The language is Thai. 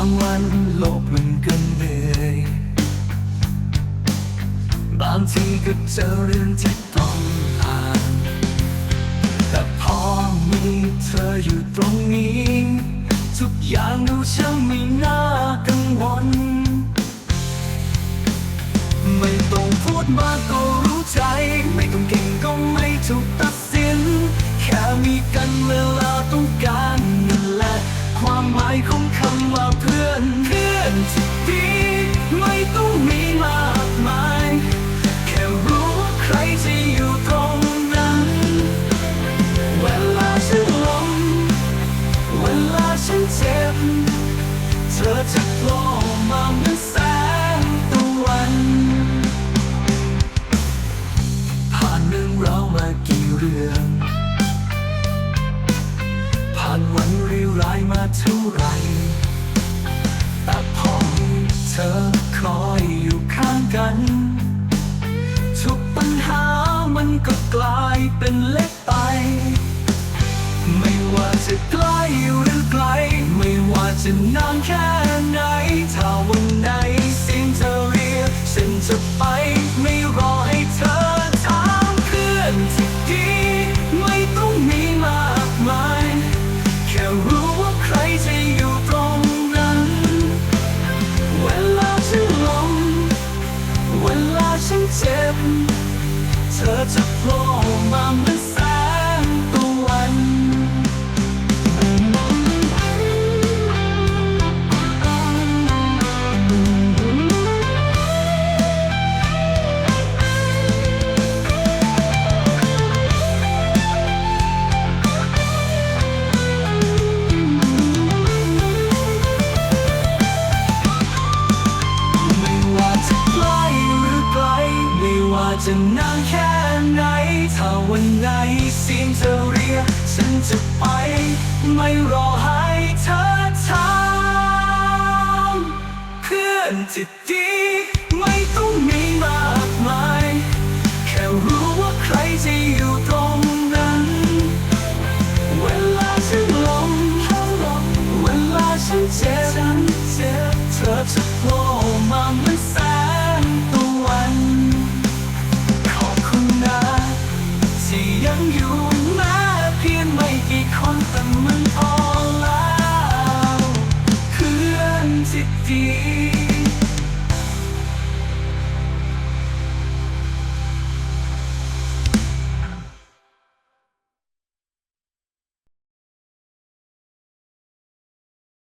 างวันโลกมันก็เหนื่อย บางทีก็เจอเรื่องที่ต้องอ่าน แต่พอมีเธออยู่ตรงนี้ ทุกอย่างดูช่างไม่น่ากังวล ไม่ต้องพูดมากก็รู้ใจ ไม่ต้องเก่งก็ไม่ถูกตัด เธอจะโผล่มาเหมือนแสงตะวัน ผ่านเรื่องราวมากี่เรื่อง ผ่านวันรีร้ายมาเท่าไร แต่พอเธอคอยอยู่ข้างกัน ทุกปัญหามันก็กลายเป็นเล็กไป ไม่ว่าจะใกล้หรือไกล จะนานแค่ไหน ถ้าวันไหนสียงเธอเรียก ฉันจะไปไม่รอให้เธอถามเพื่อนที่ดีไม่ต้องมีมากมาย แค่รู้ว่าใครจะอยู่ตรงนั้น เวลาฉันล้มเวลาฉันเจ็บ เธอจะโผล่มาเหมือน จะนานแค่ไหน ถ้าวันไหนเสียงเธอเรียกฉันจะไป ไม่รอให้เธอถามเพื่อนที่ดีไม่ต้องมีมากมาย แค่รู้ว่าใครจะอยู่ตรงนั้น เวลาฉันล้มเวลาฉันเจ็บฉันเจ็บเธอจะโผล่มาเหมือนแสง